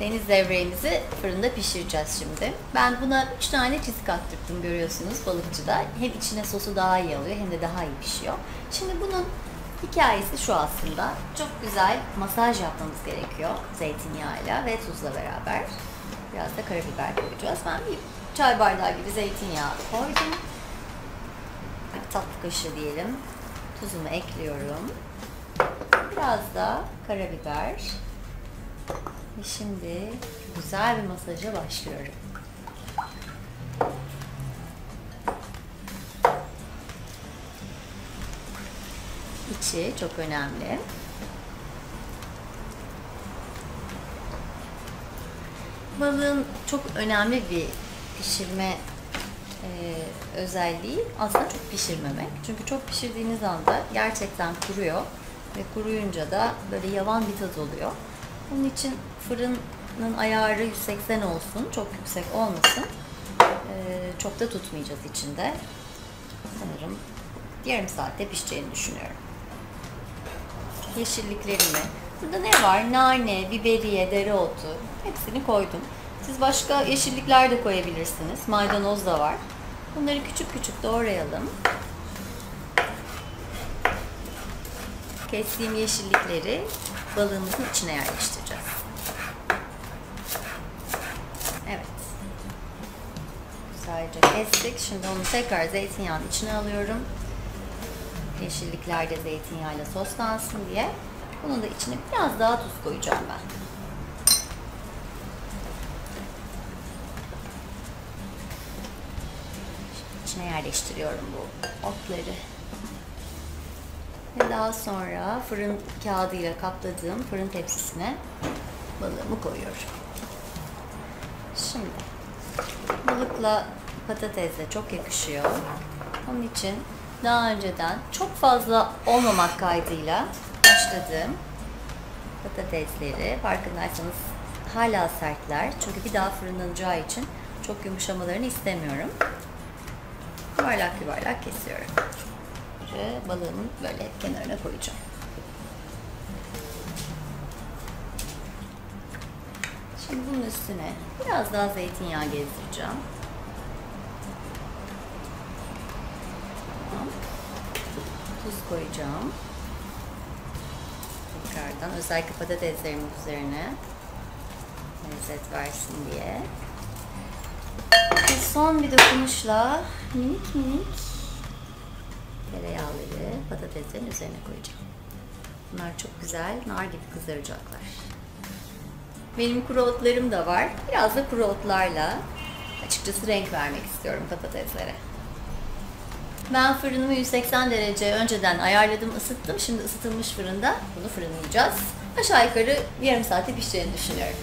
Deniz levreğimizi fırında pişireceğiz şimdi. Ben buna 3 tane çizik attırdım görüyorsunuz balıkçıda. Hem içine sosu daha iyi alıyor hem de daha iyi pişiyor. Şimdi bunun hikayesi şu aslında. Çok güzel masaj yapmamız gerekiyor zeytinyağıyla ve tuzla beraber. Biraz da karabiber koyacağız. Ben bir çay bardağı gibi zeytinyağı koydum. Bir tatlı kaşığı diyelim. Tuzumu ekliyorum. Biraz da karabiber. Ve şimdi güzel bir masaja başlıyorum. İçi çok önemli. Balığın çok önemli bir pişirme e, özelliği aslında çok pişirmemek. Çünkü çok pişirdiğiniz anda gerçekten kuruyor ve kuruyunca da böyle yavan bir tat oluyor. Onun için fırının ayarı 180 olsun, çok yüksek olmasın. Ee, çok da tutmayacağız içinde. Sanırım yarım saatte pişeceğini düşünüyorum. Yeşilliklerimi. Burada ne var? Nane, biberiye, dereotu. Hepsini koydum. Siz başka yeşillikler de koyabilirsiniz. Maydanoz da var. Bunları küçük küçük doğrayalım. Kestiğim yeşillikleri balığımızın içine yerleştireceğiz. Evet. Güzelce kestik. Şimdi onu tekrar zeytinyağının içine alıyorum. Yeşillikler de zeytinyağıyla soslansın diye. Bunun da içine biraz daha tuz koyacağım ben. Şimdi içine yerleştiriyorum bu otları. Ve daha sonra fırın kağıdıyla kapladığım fırın tepsisine balığımı koyuyorum. Şimdi balıkla patates de çok yakışıyor. Onun için daha önceden çok fazla olmamak kaydıyla başladığım patatesleri farkındaysanız hala sertler. Çünkü bir daha fırınlanacağı için çok yumuşamalarını istemiyorum. Yuvarlak yuvarlak kesiyorum. Ve balığımın böyle kenarına koyacağım. Şimdi bunun üstüne biraz daha zeytinyağı gezdireceğim. Tamam. Tuz koyacağım. Tekrardan özellikle patateslerimin üzerine lezzet versin diye. Ve son bir dokunuşla minik minik patateslerin üzerine koyacağım. Bunlar çok güzel nar gibi kızaracaklar. Benim kuru otlarım da var. Biraz da kuru otlarla açıkçası renk vermek istiyorum patateslere. Ben fırınımı 180 derece önceden ayarladım, ısıttım. Şimdi ısıtılmış fırında bunu fırınlayacağız. Aşağı yukarı yarım saate pişeceğini düşünüyorum.